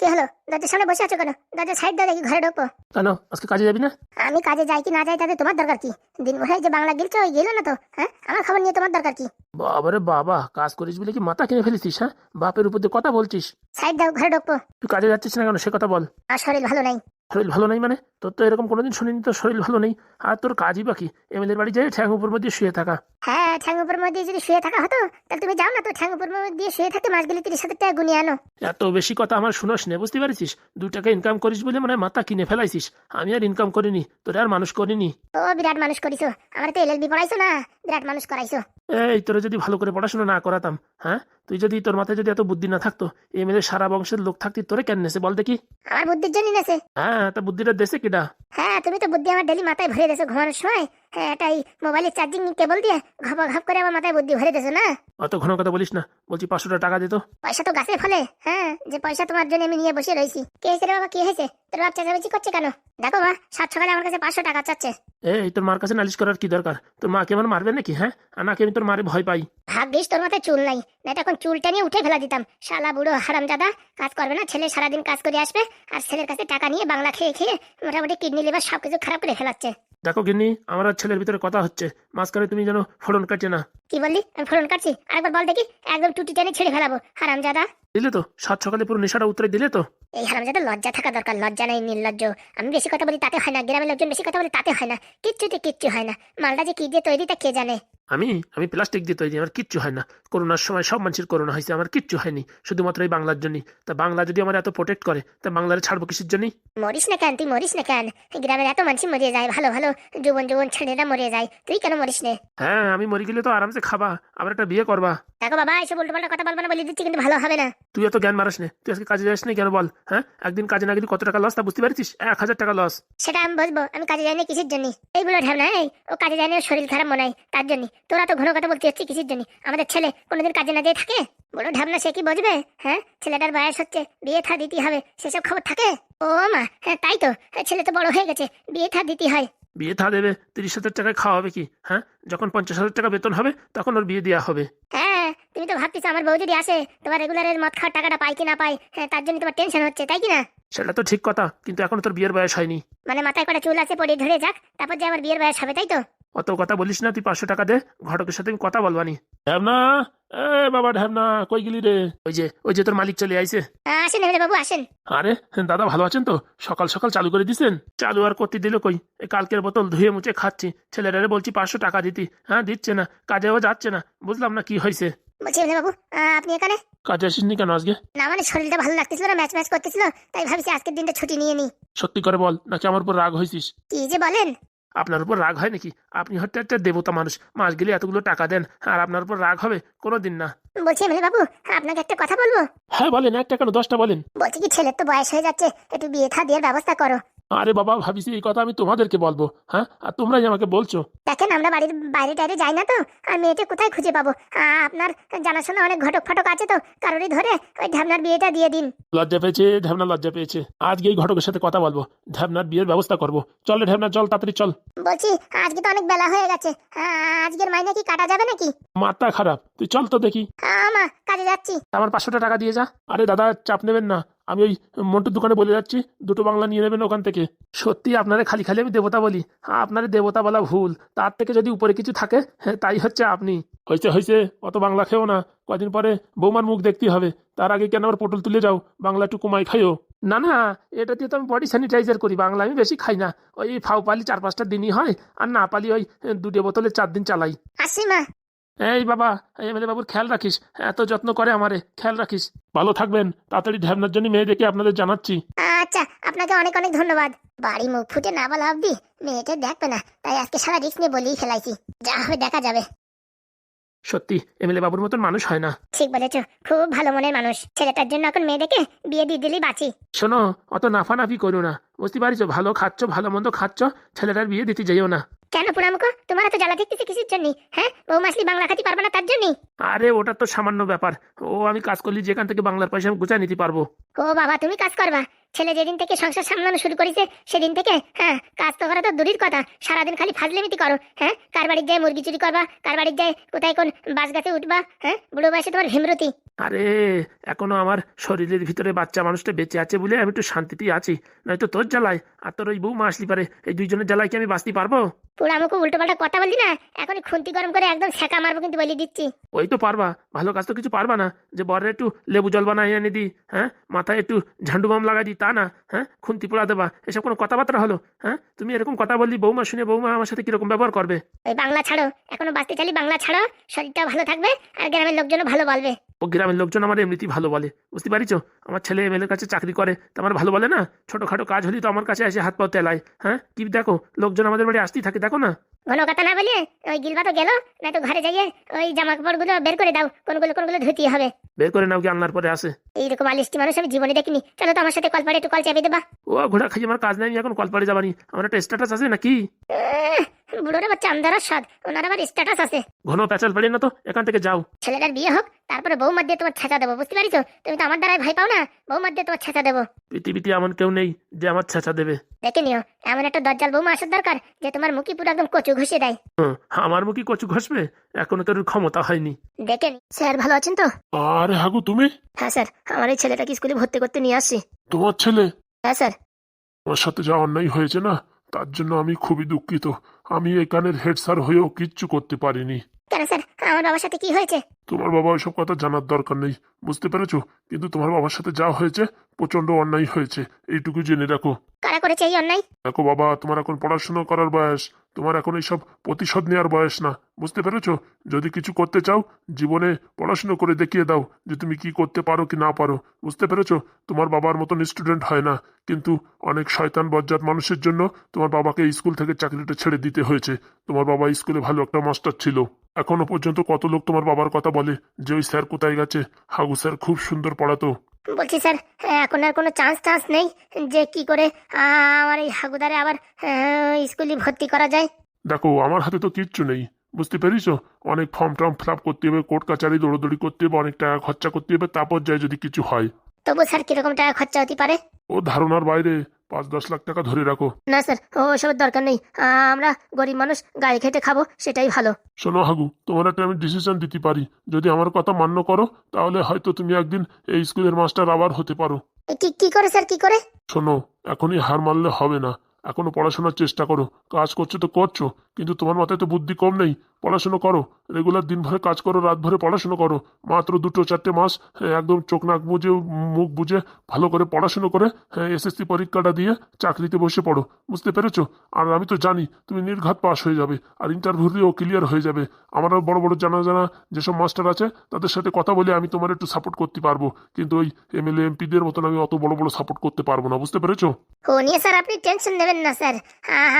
কি হলো দরজার সামনে বসে আছো কেন? দাদা সাইড দাও দেখি ঘরে ঢোকো। কেন? আজকে কাজে যাবি না? আমি কাজে যাই কি না যাই তাতে তোমার দরকার কি? দিন ভরে যে বাংলা গিলছো ওই গেলো না তো হ্যাঁ? আমার খবর নিয়ে তোমার দরকার কি? বাবারে বাবা কাজ করিস বলে কি মাথা কিনে ফেলেছিস হ্যাঁ? বাপের উপর দিয়ে কথা বলছিস? সাইড দাও ঘরে ঢোকো। তুই কাজে যাচ্ছিস না কেন? সে কথা বল। আর শরীর ভালো নাই। শরীর ভালো নেই মানে? তোর তো এরকম কোনোদিন শুনিনি তোর শরীর ভালো নেই। আর তোর কাজই বাকি এমএলএর বাড়ি যাই ঠ্যাং উপর মধ্যে শুয়ে থাকা। হ্যাঁ ঠ্যাং উপর মধ্যে যদি শুয়ে থাকা হতো তাহলে তুমি যাও না তো ঠ্যাং উপর মধ্যে শুয়ে থাকতে মাস গেলে তিরিশ হাজার টাকা গুনিয়ে আনো। এত বেশি কথা আমার শুনোস নে বুঝতে পারছিস? দু টাকা ইনকাম করিস বলে মানে মাথা কিনে ফেলাইছিস। আমি আর ইনকাম করিনি তোর আর মানুষ করিনি। ও বিরাট মানুষ করিছো। আমার তো এলএলবি পড়াইছো না? বিরাট মানুষ করাইছো। এই তোরা যদি ভালো করে পড়াশোনা না করাতাম হ্যাঁ? তুই যদি তোর মাথায় যদি এত বুদ্ধি না থাকতো এমএলএ সারা বংশের লোক থাকতি তোরে কেন নেছে বল দেখি? আমার বুদ্ধির জন্য নেছে হ্যাঁ তা বুদ্ধিটা দেশে কিডা হ্যাঁ তুমি তো বুদ্ধি আমার ডেলি মাথায় ভরে দেছো ঘুমানোর সময়। হ্যাঁ এটাই মোবাইলের চার্জিং কেবল দিয়ে ঘপ ঘপ করে আমার মাথায় বুদ্ধি ভরে দেছো না? অত ঘন কথা বলিস না বলছি পাঁচশো টাকা দিত পয়সা তো গাছে ফলে। হ্যাঁ যে পয়সা তোমার জন্য আমি নিয়ে বসে রয়েছি। কে হয়েছে রে বাবা কি হয়েছে? তোর বাপ চেঁচামেচি করছে কেন? দেখো মা সাত সকালে আমার কাছে পাঁচশো টাকা চাচ্ছে। এই তোর মার কাছে নালিশ করার কি দরকার? তোর মাকে আমার মারবে নাকি হ্যাঁ? আর নাকি আমি তোর মারে ভয় পাই? ভাগ্যিস তোর মাথায় চুল নাই না এখন চুলটা নিয়ে উঠে ফেলা দিতাম। শালা বুড়ো হারামজাদা কাজ করবে না ছেলে সারাদিন কাজ করে আসবে আর ছেলের কাছে টাকা নিয়ে বাংলা খেয়ে খেয়ে মোটামুটি কিডনি লিভার সবকিছু খারাপ করে ফেলাচ্ছে। দেখো গিন্নি আমার আর ছেলের ভিতরে কথা হচ্ছে। মাঝখানে তুমি যেন ফোড়ন কাটছে না। কি বললি? আমি ফোরন কাটছি? আরেকবার বল দেখি একদম টুটি টেনে ছেড়ে ফেলাবো। হারাম হারামজাদা। দিলে তো সাত সকালে পুরো নেশাটা উতরে দিলে তো। এই হারাম হারামজাদা লজ্জা থাকা দরকার লজ্জা নাই নির্লজ্জ। আমি বেশি কথা বলি তাতে হয় না গ্রামের লোকজন বেশি কথা বলে তাতে হয় না কিচ্ছুতে কিচ্ছু হয় না। মালটা যে কি দিয়ে তৈরি তা কে জানে? আমি আমি প্লাস্টিক দিয়ে তৈরি আমার কিচ্ছু হয় না। করোনার সময় সব মানুষের করোনা হয়েছে আমার কিচ্ছু হয়নি। শুধুমাত্র এই বাংলার জন্যই। তা বাংলা যদি আমার এত প্রোটেক্ট করে তা বাংলারে ছাড়বো কিসের জন্যই? মরিস না কেন তুই মরিস না কেন? গ্রামের এত মানুষ মরে যায় ভালো ভালো যুবন যুবন ছেলেরা মরে যায়। তুই কেন মরিস নে? হ্যাঁ আমি মরে গেলে তো আরামসে খাবা আবার একটা বিয়ে করবা। দেখো বাবা এসব উল্টো পাল্টা কথা বলব না বলে দিচ্ছি কিন্তু ভালো হবে না। তুই এত জ্ঞান মারাস না তুই আজকে কাজে যাস না কেন বল হ্যাঁ? একদিন কাজে না গেলে কত টাকা লস তা বুঝতে পারছিস? এক হাজার টাকা লস সেটা আমি বলব আমি কাজে যাইনি কিসের জন্য এইগুলো ঢাবনা এই ও কাজে যায়নি ওর শরীর খারাপ মনে হয় তার জন্য তোরা তো ঘন কথা বলতে হচ্ছে কিসের জন্য? আমাদের ছেলে কোনোদিন কাজে না যেয়ে থাকে? বড় ঢাবনা সে কি বুঝবে হ্যাঁ? ছেলেটার বয়স হচ্ছে বিয়ে থা দিতে হবে সেসব খবর থাকে? ও মা হ্যাঁ তাই তো। হ্যাঁ, ছেলে তো বড় হয়ে গেছে বিয়ে থা দিতে হয়। বিয়ে থা দেবে তিরিশ হাজার টাকায় খাওয়া হবে কি হ্যাঁ? যখন পঞ্চাশ হাজার টাকা বেতন হবে তখন ওর বিয়ে দেওয়া হবে। হ্যাঁ তুমি তো ভাবতেছো আমার বউ যদি আসে তোমার রেগুলারের মদ খাওয়ার টাকাটা পাই কি না পাই হ্যাঁ তার জন্য তোমার টেনশন হচ্ছে তাই কি না? সেটা তো ঠিক কথা কিন্তু এখনও তোর বিয়ের বয়স হয়নি। মানে মাথায় কটা চুল আছে পড়ে ধরে যাক তারপর যে আমার বিয়ের বয়স হবে তাই তো? অত কথা বলিস না তুই পাঁচশো টাকা দে ঘটকের সাথে আমি কথা বলবানি ঢ্যাবনা এ বাবা ঢ্যাবনা কই গেলি রে? ওই যে ওই যে তোর মালিক চলে আইছে। আসেন এমএলএ বাবু আসেন। আরে দাদা ভালো আছেন তো? সকাল সকাল চালু করে দিছেন? চালু আর করতে দিল কই? কালকের বোতল ধুয়ে মুছে খাচ্ছি। ছেলেটারে বলছি পাঁচশো টাকা দিতি। হ্যাঁ দিচ্ছে না কাজেও যাচ্ছে না। বুঝলাম না কি হয়েছে বলছি এমএলএ বাবু আপনি এখানে? কাজে আসিসনি কেন আজকে? না মানে শরীরটা ভালো লাগতেছিল না ম্যাচ ম্যাচ করতেছিল তাই ভাবছি আজকের দিনটা ছুটি নিয়ে নি। সত্যি করে বল নাকি আমার উপর রাগ হয়েছিস কি যে বলেন? আপনার উপর রাগ হয় নাকি? আপনি হচ্ছে একটা দেবতা মানুষ। মাস গেলে এতগুলো টাকা দেন আর আপনার উপর রাগ হবে কোনো দিন না। বলছি এমএলএ বাবু আপনাকে একটা কথা বলব? হ্যাঁ বলেন একটা কেন? দশটা বলেন। বলছি কি ছেলের তো বয়স হয়ে যাচ্ছে একটু বিয়ে থা দেওয়ার ব্যবস্থা করো। আরে বাবা ভাবিছি এই কথা আমি তোমাদেরকে বলব হ্যাঁ? আর তোমরাই আমাকে বলছো। দেখেন আমরা বাড়ির বাইরে টাইরে যাই না তো? আর মেয়েটা কোথায় খুঁজে পাবো? আপনার জানাশোনা অনেক ঘটক ফটক আছে তো? কারোরই ধরে ওই ঢাবনার বিয়েটা দিয়ে দিন। লজ্জা পেয়েছে ঢ্যাবনা লজ্জা পেয়েছে। আজকে এই ঘটকের সাথে কথা বলব ঢ্যাবনার বিয়ের ব্যবস্থা করব। চল রে ঢ্যাবনা চল তাড়াতাড়ি চল। বলছি আজকে তো অনেক বেলা হয়ে গেছে। আজকের মাইনে কি কাটা যাবে নাকি? মাথা খারাপ তুই চল তো দেখি। আমা কাজে যাচ্ছি। আমার পাঁচশোটা টাকা দিয়ে যা। আরে দাদা চাপ নেবেন না। আমি ওই মন্টুর দোকানে বলে যাচ্ছি দুটো বাংলা নিয়ে নেবেন ওখান থেকে। সত্যি আপনারা খালি খালি আমি দেবতা বলি। হ্যাঁ আপনার দেবতা বলা ভুল। তার থেকে যদি উপরে কিছু থাকে হ্যাঁ, তাই হচ্ছে আপনি। হয়েছে হয়েছে অত বাংলা খেও না। কদিন পরে বৌমার মুখ দেখতে হবে। তার আগে কেন আবার পটল তুলে যাও? বাংলা একটু কমাই খাইও। না না এটা দিয়ে তো আমি বডি স্যানিটাইজার করি। বাংলা আমি বেশি খাই না। ওই ফাউ পালি চার পাঁচটা দিনই হয় আর না পালি ওই দুটো বোতলে চার দিন চালাই। আসি মা এই বাবা এমএলএ বাবুর খেয়াল রাখিস এত যত্ন করে আমারে খেয়াল রাখিস। ভালো থাকবেন তাড়াতাড়ি ঢ্যাবনার জন্য মেয়ে দেখে আপনাদের জানাচ্ছি। আচ্ছা আপনাকে অনেক অনেক ধন্যবাদ। বাড়ি মুখ ফুটে না বলা অব্দি মেয়েটা দেখবে না তাই আজকে সারা রিস্ক নিয়ে বলেই ফেলাইছি। যা হবে দেখা যাবে। সত্যি এমএলএ বাবুর মতন মানুষ হয় না। ঠিক বলেছ খুব ভালো মনের মানুষ। ছেলেটার জন্য এখন মেয়ে দেখে বিয়ে দিয়ে দিলেই বাঁচি। শোনো অত নাফানাফি করো না। বুঝতে পারিছো ভালো খাচ্ছ ভালো মন্দ খাচ্ছ ছেলেটার বিয়ে দিতে যাইও না। কেন পুরামুখ তোমার এত জ্বালা দেখতেছি কিসের জন্য? হ্যাঁ? বউ মাসলি বাংলা খাতি পারবে না তার জন্য? আরে ওটা তো সামান্য ব্যাপার। ও আমি কাজ করলি যেখান থেকে বাংলার পয়সা আমি গুছাই নিতে পারব। ও বাবা তুমি কাজ করবা। ছেলে যেদিন থেকে সংসার সামলানো শুরু করেছে সেদিন থেকে? হ্যাঁ কাজ তো করা তো দূরের কথা। সারাদিন খালি ফাজলেমিতি করো হ্যাঁ? কার বাড়ির যায় মুরগি চুরি করবা? কার বাড়ির যায় কোথায় কোন বাস গাছে উঠবা? হ্যাঁ? বুড়ো বয়সে তোমার ভীমরতি আরে এখনও আমার শরীরের ভিতরে বাচ্চা মানুষটা বেঁচে আছে বলে আমি একটু শান্তিতেই আছি। নয়তো তোর জ্বালায় আর তোর ওই বৌমা আসলি পারে এই দুইজনের জ্বালায় কি আমি বাঁচতে পারব? পুরো আমাকে উল্টো পাল্টা কথা বললি না? এখনই খুন্তি গরম করে একদম ছেঁকা মারবো কিন্তু বলে দিচ্ছি। ওই তো পারবা ভালো কাজ তো কিছু পারবা না। যে বরের একটু লেবু জল বানাই এনে দিই হ্যাঁ? মাথায় একটু ঝান্ডু বাম লাগাই দিই তা না হ্যাঁ? খুন্তি পোড়া দেবা এসব কোনো কথাবার্তা হলো হ্যাঁ? তুমি এরকম কথা বললি বৌমা শুনে বৌমা আমার সাথে কীরকম ব্যবহার করবে? ওই বাংলা ছাড়ো এখনও বাঁচতে চালি বাংলা ছাড়ো শরীরটা ভালো থাকবে আর গ্রামের লোকজনও ভালো বলবে। ও গ্রামের লোকজন আমার এমনিতেই ভালো বলে। বুঝতে পারিছো? আমার ছেলে এমএলএর কাছে চাকরি করে তো আমার ভালো বলে না? ছোটখাটো কাজ হলেই তো আমার কাছে এসে হাত পাও তেলায় হ্যাঁ? কি দেখো লোকজন আমাদের বাড়ি আসতেই থাকে দেখো না? ঘন কথা না বলিয়ে ওই গিলবা তো গেল না তো ঘরে যাইয়ে ওই জামা কাপড়গুলো বের করে দাও কোনগুলো কোনগুলো ধুতে হবে। বের করে নাও কি আনলার পরে আসে। এইরকম আলিস্টি মানুষ আমি জীবনে দেখিনি। চলো তো আমার সাথে কল পাড়ে একটু কল চাপিয়ে দেবা। ও ঘোড়া খাই আমার কাজ নাই আমি এখন কলপাড়ে যাবানি। আমার একটা স্ট্যাটাস আছে নাকি? বুড়োর চামদারার স্বাদ ওনার আবার স্ট্যাটাস আছে। ঘন প্যাচাল না তো এখান থেকে যাও। ছেলেটার বিয়ে হোক তারপরে বৌমার দিয়ে তোমার ছেঁচা দেবো বুঝতে পারিছো? তুমি তো আমার দ্বারাই ভাই পাও না? বৌমার দিয়ে তোমার ছেঁচা দেবো। পৃথিবীতে এমন কেউ নেই যে আমার ছেঁচা দেবে। দেখে নিও এমন একটা বৌমা আসার দরকার যে তোমার মুখি পুরো একদম কচু ঘষে দেয়। হুম, আমার মুখে কচু ঘষবে? এখনও তোর ক্ষমতা হয়নি। দেখে নি স্যার ভালো আছেন তো? আরে হাগু তুমি? হ্যাঁ স্যার আমার এই ছেলেটাকে স্কুলে ভর্তি করতে নিয়ে আসছি। তোমার ছেলে? হ্যাঁ স্যার। আমার সাথে যা অন্যায় হয়েছে না তার জন্য আমি খুবই দুঃখিত। আমি এখানের হেড স্যার হয়েও কিচ্ছু করতে পারিনি। কেন স্যার আমার বাবার সাথে কি হয়েছে? তোমার বাবা ওইসব কথা জানার দরকার নেই বুঝতে পেরেছ? কিন্তু তোমার বাবার সাথে যা হয়েছে প্রচণ্ড অন্যায় হয়েছে। এইটুকু জেনে রাখো। কারা করেছে এই অন্যায়? দেখো বাবা তোমার এখন পড়াশোনা করার বয়স। তোমার এখন এইসব প্রতিশোধ নেওয়ার বয়স না, বুঝতে পেরেছ? যদি কিছু করতে চাও, জীবনে পড়াশুনো করে দেখিয়ে দাও যে তুমি কি করতে পারো কি না পারো, বুঝতে পেরেছ? তোমার বাবার মতন স্টুডেন্ট হয় না, কিন্তু অনেক শয়তান বজ্জাত মানুষের জন্য তোমার বাবাকে স্কুল থেকে চাকরিটা ছেড়ে দিতে হয়েছে। তোমার বাবা স্কুলে ভালো একটা মাস্টার ছিল। এখনও পর্যন্ত কত লোক তোমার বাবার কথা বলে যে ওই স্যার কোথায় গেছে? হাগু স্যার খুব সুন্দর পড়াতো। বলছি স্যার হ্যাঁ, এখন আর কোনো চান্স টান্স নেই যে কি করে আমার এই হাগুদারে আবার স্কুলে ভর্তি করা যায়? দেখো আমার হাতে তো কিচ্ছু নেই বুঝতে পেরেছ? অনেক ফর্ম টর্ম ফিল আপ করতে হবে কোর্ট কাচারি দৌড়দৌড়ি করতে হবে অনেক টাকা খরচা করতে হবে তারপর যায় যদি কিছু হয়। তবু স্যার কীরকম টাকা খরচা হতে পারে? ও ধারণার বাইরে পাঁচ দশ লাখ টাকা ধরে রাখো। না স্যার ও সবের দরকার নেই। আমরা গরিব মানুষ গায়ে খেটে খাব সেটাই ভালো। শোনো হাগু তোমার একটা আমি ডিসিশন দিতে পারি। যদি আমার কথা মান্য করো তাহলে হয়তো তুমি একদিন এই স্কুলের মাস্টার আবার হতে পারো। কি কি করে স্যার কি করে? শোনো এখনই হার মানলে হবে না। এখনও পড়াশোনার চেষ্টা করো। কাজ করছ তো করছ কিন্তু তোমার মাথায় তো বুদ্ধি কম নেই। পড়াশোনা করো। রেগুলার দিন ভরে কাজ করো রাত ভরে পড়াশোনা করো। মাত্র দুটো, চারটে মাস একদম চোখ নাক বুঝে মুখ বুঝে ভালো করে পড়াশুনো করে এসএসসি পরীক্ষাটা দিয়ে চাকরিতে বসে পড়ো। বুঝতে পেরেছ? আর আমি তো জানি, তুমি নির্ঘাত পাস হয়ে যাবে আর ইন্টারভিউ দিয়েও ক্লিয়ার হয়ে যাবে। আমারও বড় বড় জানা জানা যেসব মাস্টার আছে, তাদের সাথে কথা বলে আমি তোমার একটু সাপোর্ট করতে পারব। কিন্তু ওই এমএলএ এমপিদের মতন আমি অত বড় বড় সাপোর্ট করতে পারব না। বুঝতে পেরেছ? স্যার, আপনি টেনশন নেবেন না স্যার।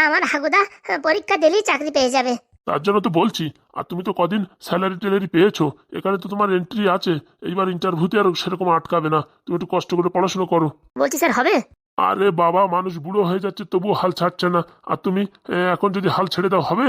আমার হাগুদা পরীক্ষা দিলেই চাকরি পেয়ে যাবে। তার জন্য তো বলছি আর তুমি তো কদিন স্যালারি ট্যালারি পেয়েছ এখানে তো তোমার এন্ট্রি আছে এইবার ইন্টারভিউতে আর সেরকম আটকাবে না তুমি একটু কষ্ট করে পড়াশোনা করো। বলছি স্যার হবে? আরে বাবা মানুষ বুড়ো হয়ে যাচ্ছে তবুও হাল ছাড়ছে না আর তুমি এখন যদি হাল ছেড়ে দাও হবে?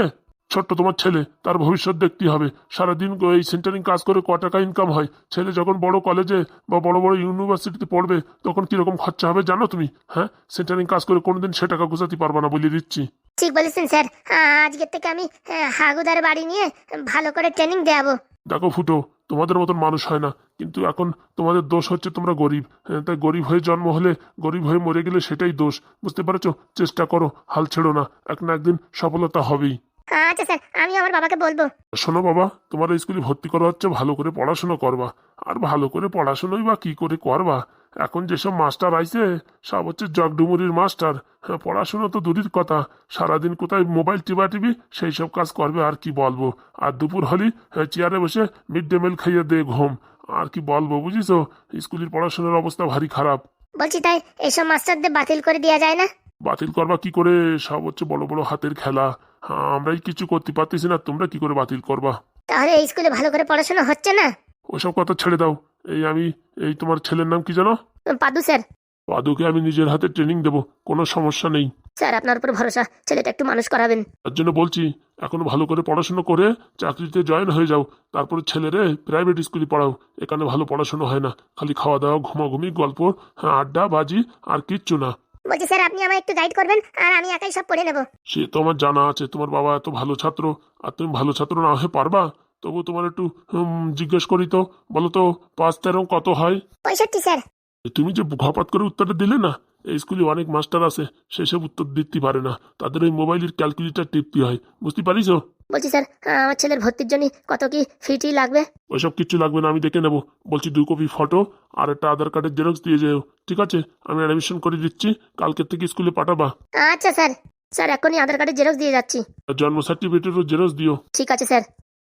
ছোট্ট তোমার ছেলে তার ভবিষ্যৎ দেখতে হবে। সারাদিন এই সেন্টারিং কাজ করে ক টাকা ইনকাম হয় ছেলে যখন বড় কলেজে বা বড় বড় ইউনিভার্সিটিতে পড়বে তখন কীরকম খরচা হবে জানো তুমি? হ্যাঁ? সেন্টারিং কাজ করে কোনোদিন সে টাকা গুছাতে পারবে না বলে দিচ্ছি। ঠিক বলেছেন স্যার। আজকের থেকে আমি হাগুদার বাড়ি নিয়ে ভালো করে ট্রেনিং দেওয়াবো দেখো ফুটো তোমাদের মতন মানুষ হয় না। কিন্তু এখন তোমাদের দোষ হচ্ছে তোমরা গরিব। হ্যাঁ, তাই গরিব হয়ে জন্ম হলে গরিব হয়ে মরে গেলে সেটাই দোষ। বুঝতে পারছ? চেষ্টা করো হাল ছেড়ো না। এক না একদিন সফলতা হবেই। আচ্ছা স্যার আমি আমার বাবাকে বলব। শোনো বাবা তোমার স্কুলে ভর্তি করা হচ্ছে ভালো করে পড়াশোনা করবা। আর ভালো করে পড়াশোনাই বা কি করে করবা? এখন যেসব মাস্টার আইছে সব হচ্ছে জগডুমুরির মাস্টার। হ্যাঁ পড়াশোনা তো দূরের কথা। সারাদিন কোথায় মোবাইল টিপা টিপি সেই সব কাজ করবে আর কি বলব? আর দুপুর হলেই হ্যাঁ, চেয়ারে বসে মিড ডে মিল খাইয়ে দে ঘুম। আর কি বলব বুঝিছো? স্কুলের পড়াশোনার অবস্থা ভারী খারাপ। বলছি তাই এইসব মাস্টারদের বাতিল করে দেওয়া যায় না? বাতিল করবা কি করে? সব হচ্ছে বড় বড় হাতের খেলা। হ্যাঁ আমরাই কিছু করতে পারতেছি না তোমরা কি করে বাতিল করবা? তাহলে এই স্কুলে ভালো করে পড়াশোনা হচ্ছে না? ওসব কথা ছেড়ে দাও। এই আমি এই তোমার ছেলের নাম কি জানো? পাদু স্যার। পাদুকে আমি নিজের হাতে ট্রেনিং দেবো কোনো সমস্যা নেই। স্যার আপনার উপর ভরসা ছেলেটা একটু মানুষ করাবেন। তার জন্য বলছি এখন ভালো করে পড়াশোনা করে চাকরিতে জয়েন হয়ে যাও তারপরে ছেলেরে প্রাইভেট স্কুলে পড়াও এখানে ভালো পড়াশোনা হয় না খালি খাওয়া দাওয়া ঘুমাঘুমি গল্প হ্যাঁ, আড্ডা বাজি আর কিচ্ছু না। বলছি স্যার আপনি আমায় একটু গাইড করবেন আর আমি একাই সব পড়ে নেব। সে তো আমার জানা আছে তোমার বাবা এত ভালো ছাত্র আর তুমি ভালো ছাত্র না হয়ে পারবা? তবু তোমার একটু জিজ্ঞেস করি তো বলো তো পাঁচ তেরো কত হয়? পঁয়ষট্টি স্যার। তুমি যে ঘপাত করে উত্তরটা দিলে না এই স্কুলে অনেক মাস্টার আছে সেসব উত্তর দিতে পারে না তাদের ওই মোবাইলের ক্যালকুলেটার টিপতে হয় বুঝতে পারিস? বলছি স্যার আমার ছেলের ভর্তির জন্য কত কি ফিটি লাগবে? ওইসব কিচ্ছু লাগবে না আমি দেখে নেব বলছি দুই কপি ফটো আর একটা আধার কার্ডের জেরক্স দিয়ে যেও ঠিক আছে? আমি অ্যাডমিশন করে দিচ্ছি কালকের থেকে স্কুলে পাঠাবা। আচ্ছা স্যার স্যার এখনই আধার কার্ডের জেরক্স দিয়ে যাচ্ছি। আর জন্ম সার্টিফিকেটেরও জেরক্স দিও। ঠিক আছে স্যার।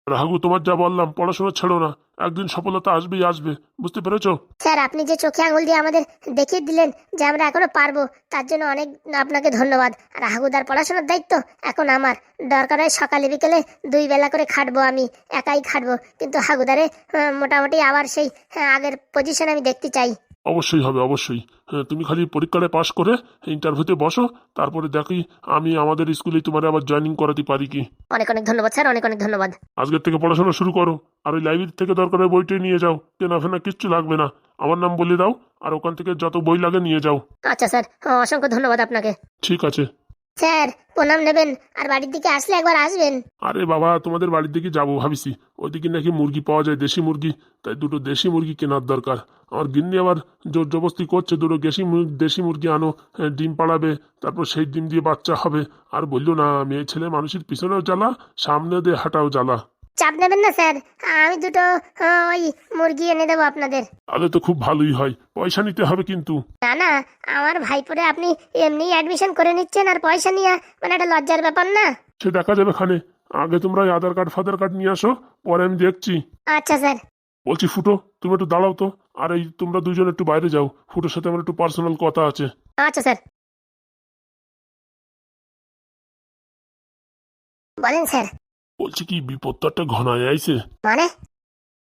রাঘু তোমার যা বললাম পড়াশোনা ছেড়ো না। একদিন সফলতা আসবেই আসবে। বুঝতে পেরেছ? স্যার আপনি যে চোখে আঙুল দিয়ে আমাদের দেখিয়ে দিলেন যে আমরা এখনও পারব তার জন্য অনেক আপনাকে ধন্যবাদ। আর হাগুদার পড়াশোনার দায়িত্ব এখন আমার। দরকার হয় সকালে বিকেলে দুই বেলা করে খাটবো আমি একাই খাটবো। কিন্তু হাগুদারে মোটামুটি আবার সেই হ্যাঁ, আগের পজিশন আমি দেখতে চাই। অবশ্যই হবে অবশ্যই। হ্যাঁ, তুমি খালি পরীক্ষাটা পাশ করে ইন্টারভিউতে বসো তারপরে দেখি আমি আমাদের স্কুলে তোমার আবার জয়েনিং করাতে পারি কি। অনেক অনেক ধন্যবাদ স্যার অনেক অনেক ধন্যবাদ। আজকের থেকে পড়াশোনা শুরু করো আর ওই লাইব্রেরি থেকে দরকার হয় বইটাই নিয়ে যাও কেনা ফেনা কিচ্ছু লাগবে না। আমার নাম বলে দাও আর ওখান থেকে যত বই লাগে নিয়ে যাও। আচ্ছা স্যার অসংখ্য ধন্যবাদ আপনাকে। ঠিক আছে। স্যার প্রণাম নেবেন। আর বাড়ির দিকে আসলে একবার আসবেন। আরে বাবা তোমাদের বাড়ির দিকে যাব ভাবিছি। ওইদিকে নাকি মুরগি পাওয়া যায় দেশি মুরগি। তাই দুটো দেশি মুরগি কেনার দরকার। আমার গিন্নি আবার জোর জবস্তি করছে দুটো দেশি দেশি মুরগি আনো হ্যাঁ, ডিম পাড়াবে তারপর সেই ডিম দিয়ে বাচ্চা হবে। আর বলল না মেয়ে ছেলে মানুষের পিছনেও জ্বালা সামনে দিয়ে হাঁটাও জ্বালা। চাপ নেবেন না স্যার। আমি দুটো ওই মুরগি এনে দেবো আপনাদের। তাহলে তো খুব ভালোই হয়। পয়সা নিতে হবে কিন্তু। না না আমার ভাইপোরে আপনি এমনি অ্যাডমিশন করে নিচ্ছেন আর পয়সা নিয়ে মানে একটা লজ্জার ব্যাপার না? সে দেখা যাবে খানে। আগে তোমরা ওই আধার কার্ড ফাদার কার্ড নিয়ে আসো পরে আমি দেখছি। আচ্ছা স্যার। বলছি ফুটো তুমি একটু দাঁড়াও তো। আর এই তোমরা দুজন একটু বাইরে যাও। ফুটোর সাথে আমার একটু পার্সোনাল কথা আছে। আচ্ছা স্যার। বলেন স্যার। বলছি কি বিপদ তো একটা ঘনায় আইছে। মানে?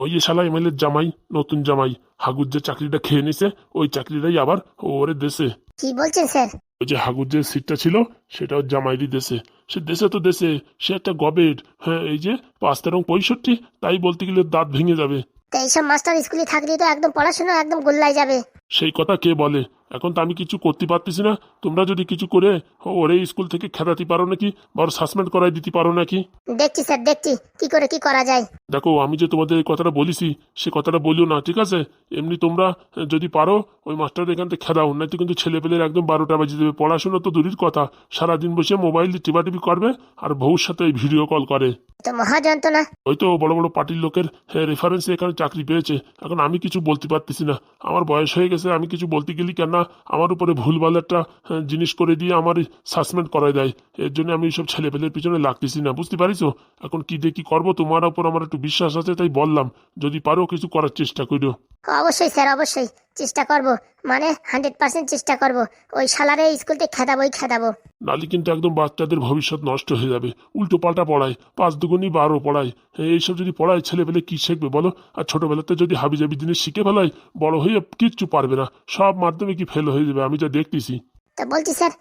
ওই যে শালা এমএলএর জামাই নতুন জামাই হাগুর যে চাকরিটা খেয়ে নিছে ওই চাকরিটাই আবার ওরে দেশে কি বলছেন স্যার? ওই যে হাগুর যে সিটটা ছিল সেটা ওর জামাইরই দেশে সে দেশে তো দেশে সে একটা গবেট হ্যাঁ এই যে পাঁচ তেরো পঁয়ষট্টি তাই বলতে গেলে দাঁত ভেঙে যাবে। তো এইসব মাস্টার স্কুলে থাকলে তো একদম পড়াশোনা একদম গোল্লাই যাবে। সেই কথা কে বলে? এখন তো আমি কিছু করতে পারতেছি না। তোমরা যদি কিছু করে ওরে স্কুল থেকে খেদাতে পারো নাকি? বা সাসপেন্ড করাই দিতে পারো নাকি? দেখছি স্যার দেখছি। কি করে কি করা যায়? দেখো আমি যে তোমাদের এই কথাটা বলিছি সে কথাটা বলিও না ঠিক আছে? এমনি তোমরা যদি পারো ওই মাস্টার এখান থেকে খেদাও নয়তো কিন্তু ছেলেপেলের একদম বারোটা বাজে দেবে। পড়াশোনা তো দূরের কথা। সারাদিন বসে মোবাইল দিয়ে টিপাটিপি করবে আর ভবিষ্যতে ওই ভিডিও কল করে। ওই তো বড় বড় পার্টির লোকের রেফারেন্সে এখানে চাকরি পেয়েছে। এখন আমি কিছু বলতে পারতেছি না। আমার বয়স হয়ে গেছে আমি কিছু বলতে গেলি কেন না আমার উপরে ভুলভাল একটা জিনিস করে দিয়ে আমার সাসপেন্ড করায় দেয়। এর জন্য আমি সব ছেলেপেলের পিছনে লাগতেছি না, বুঝতে পারিস এখন কি দেখি করব? তোমার উপর আমার একটু বিশ্বাস আছে, তাই বললাম। যদি পারো কিছু করার চেষ্টা করো অবশ্যই, স্যার, অবশ্যই। চেষ্টা করব। মানে হান্ড্রেড পার্সেন্ট চেষ্টা করব। ওই শালারে স্কুলতে খেদাবোই খেদাবো। নালি কিন্তু একদম বাচ্চাদের ভবিষ্যৎ নষ্ট হয়ে যাবে। উল্টো পাল্টা পড়ায় পাঁচ দুগুনি বারো পড়ায়। এইসব যদি পড়ায় ছেলে পেলে কি শিখবে বলো? আর ছোটবেলাতে যদি হাবিজাবি জিনিস শিখে ফেলায় বড় হয়ে কিচ্ছু পারবে না। সব মাধ্যমে কি ফেল হয়ে যাবে? আমি যা দেখতেছি। তা বলছি স্যার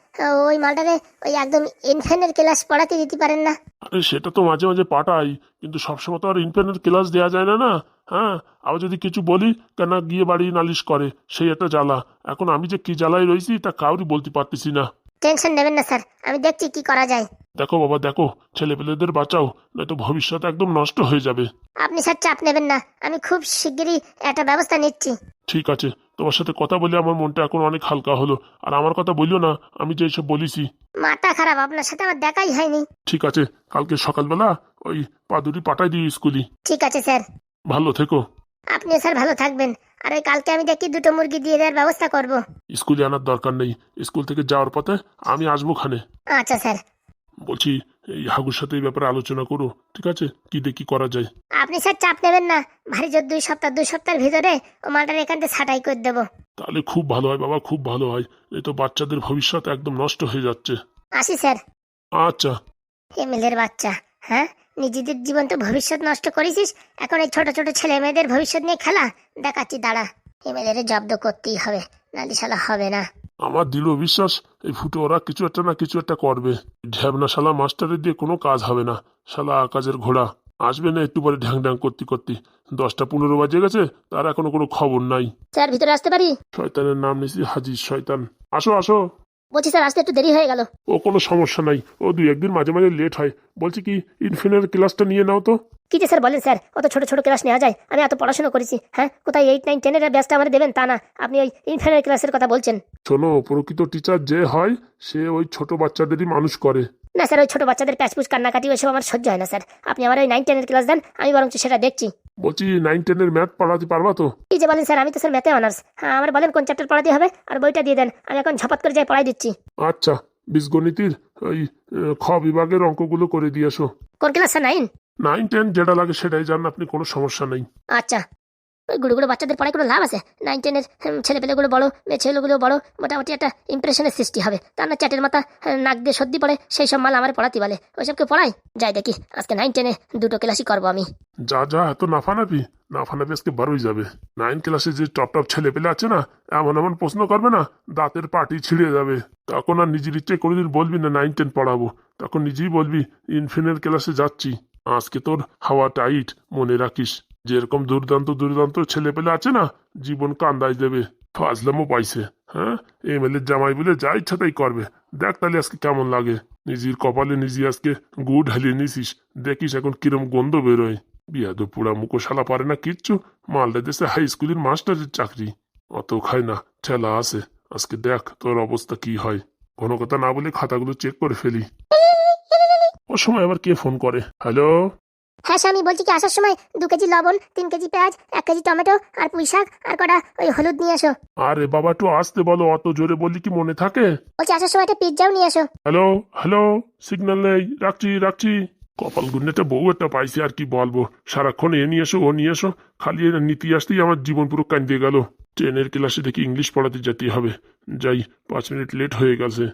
ওই মালটারে ওই একদম ইনফেনের ক্লাস পড়াতে দিতে পারেন না? আরে সেটা তো মাঝে মাঝে পাঠাই। কিন্তু সবসময় তো আর ইনফেনের ক্লাস দেওয়া যায় না না। হ্যাঁ আবার যদি কিছু বলি কেন গিয়ে বাড়ি নালিশ করে? সেই একটা জ্বালা। এখন আমি যে কি জ্বালায় রয়েছি তা কাউরি বলতে পারতেছি না। টেনশন নেবেন না স্যার। আমি দেখছি কি করা যায়। দেখো বাবা দেখো ছেলেপেলেদের বাঁচাও নয়তো ভবিষ্যৎ একদম নষ্ট হয়ে যাবে। আপনি স্যার চাপ নেবেন না। আমি খুব শিগগিরই একটা ব্যবস্থা নিচ্ছি। ঠিক আছে তোমার সাথে কথা বলে আমার মনটা এখন অনেক হালকা হলো। আর আমার কথা বলিও না আমি যে এইসব বলিছি। মাথা খারাপ আপনার সাথে আমার দেখাই হয়নি। ঠিক আছে কালকে সকালবেলা ওই পাদুরি পাঠাই দিই স্কুলই ঠিক আছে স্যার। ভালো থেকো। আপনিও স্যার ভালো থাকবেন। আর ওই কালকে আমি দেখি দুটো মুরগি দিয়ে দেওয়ার ব্যবস্থা করব। স্কুলে আনার দরকার নেই। স্কুল থেকে যাওয়ার পথে আমি আসব খানে আচ্ছা স্যার। বলছি এই হাগুর সাথে এই ব্যাপারে আলোচনা করো ঠিক আছে? কি দেখি করা যায়। আপনি স্যার চাপ নেবেন না। ভারী জোর দুই সপ্তাহ দুই সপ্তাহের ভিতরে ও মালটার এখান থেকে ছাটাই করে দেবো। তাহলে খুব ভালো হয় বাবা খুব ভালো হয়। এই তো বাচ্চাদের ভবিষ্যৎ একদম নষ্ট হয়ে যাচ্ছে। আসি স্যার। আচ্ছা। এমএলএর বাচ্চা হ্যাঁ? নিজেদের জীবন তো ভবিষ্যৎ নষ্ট করেছিস এখন এই ছোট ছোট ছেলে মেয়েদের ভবিষ্যৎ নিয়ে খেলা। দেখাচ্ছি দাঁড়া। এমএলএর জব্দ করতেই হবে নালি শালা হবে না। আমার দৃঢ় বিশ্বাস এই ফুটো ওরা কিছু একটা না কিছু একটা করবে। ঢ্যাবনা শালা মাস্টারের দিয়ে কোনো কাজ হবে না। শালা আকাশের ঘোড়া। আসবে না একটু পরে ঢ্যাং ঢ্যাং করতে করতে। দশটা পনেরো বাজে গেছে তার এখনও কোনো খবর নাই। স্যার ভিতরে আসতে পারি? শয়তানের নাম নিছি হাজির শয়তান। আসো আসো। বলছি স্যার আসতে একটু দেরি হয়ে গেল। ও কোনো সমস্যা নাই। ও দুই একদিন মাঝে মাঝে লেট হয়। বলছি কি ইনফিনের ক্লাসটা নিয়ে নাও তো। কি যে স্যার বলেন স্যার অত ছোট ছোট ক্লাস নেওয়া যায়। আমি এত পড়াশোনা করেছি হ্যাঁ? কোথায় এইট নাইন টেনের ব্যাচটা আমার দেবেন? তা না আপনি ওই ইনফিনিট ক্লাসের কথা বলছেন। শোনো প্রকৃত টিচার যে হয় সে ওই ছোট বাচ্চাদেরই মানুষ করে। না স্যার ওই ছোট বাচ্চাদের প্যাচপুচ কান্নাকাটি ওইসব আমার সহ্য হয় না স্যার। আপনি আমার ওই নাইন টেনের ক্লাস দেন আমি বরঞ্চ সেটা দেখছি। বলছি নাইন টেনের ম্যাথ পড়াতে পারবা তো? কি যে বলেন স্যার আমি তো স্যার ম্যাথে অনার্স হ্যাঁ আমার বলেন কোন চ্যাপ্টার পড়াতে হবে আর বইটা দিয়ে দেন। আমি এখন ঝপাত করে যাই পড়াই দিচ্ছি। আচ্ছা বীজগণিতির ওই আহ, খ বিভাগের অঙ্কগুলো করে দিয়ে আসো। কোন class sir nine nine ten যেটা লাগে সেটাই জান আপনি কোনো সমস্যা নেই। আচ্ছা। ওই গুলোগুলো বাচ্চাদের পড়ায় কোনো লাভ আছে? নাইন টেনের ছেলেপেলেগুলো বড়, মেয়ে ছেলেগুলো বড়, মোটামুটি একটা ইমপ্রেশনের সৃষ্টি হবে। তার না, চ্যাটের মাথা নাক দিয়ে সর্দি পড়ে, সেই সব মাল আমার পড়াতে বলে। ওইসবকে পড়াই যাই দেখি, আজকে নাইন টেনে দুটো ক্লাসই করব আমি। যা যা, এত নাফানাপি নাফানাপি আজকে বারোই যাবে। নাইন ক্লাসে যে টপ টপ ছেলে পেলে আছে না, এমন এমন প্রশ্ন করবে না, দাঁতের পাটি ছিঁড়ে যাবে। তখন আর নিজের ইচ্ছে কোনোদিন বলবি না নাইন টেন পড়াবো। তখন নিজেই বলবি ইনফিনের ক্লাসে যাচ্ছি। আজকে তোর হাওয়া টাইট মনে রাখিস। যেরকম দুর্দান্ত দুর্দান্ত ছেলে পেলে আছে না, জীবন কান্দাই দেবে ফাজলামও পাইছে হ্যাঁ? এমএলএর জামাই বলে যা ইচ্ছা তাই করবে। দেখ তাহলে আজকে কেমন লাগে। নিজের কপালে নিজে আজকে গুড় ঢালিয়ে নিছিস। দেখিস এখন কিরম গন্ধ বেরোয়। বিয়াদো পুরা মুখো শালা পারে না কিচ্ছু। মালদা দেশে হাই স্কুলের মাস্টারের চাকরি। অত খায় না, ঠেলা আছে। আজকে দেখ তোর অবস্থা কি হয়। কোনো কথা না বলে খাতাগুলো চেক করে ফেলি। ও সময় আবার কে ফোন করে? হ্যালো হ্যাঁ স্বামী বলছি কি আসার সময় দু কেজি লবণ তিন কেজি পেঁয়াজ এক কেজি টমেটো আর পুঁই শাক আর কটা ওই হলুদ নিয়ে এসো। আরে বাবা একটু আসতে বলো অত জোরে বললি কি মনে থাকে? বলছি আসার সময় একটা পিৎজাও নিয়ে এসো। হ্যালো হ্যালো সিগন্যাল নেই রাখছি রাখছি। কপাল গুন্ডেটা বউ একটা পাইছি আর কি বলব? সারাক্ষণ এ নিয়ে এসো ও নিয়ে এসো খালি এর নীতি আসতেই আমার জীবন পুরো কান্দিয়ে গেল। ট্রেনের ক্লাসে দেখি ইংলিশ পড়াতে যেতে হবে। যাই পাঁচ মিনিট লেট হয়ে গেছে।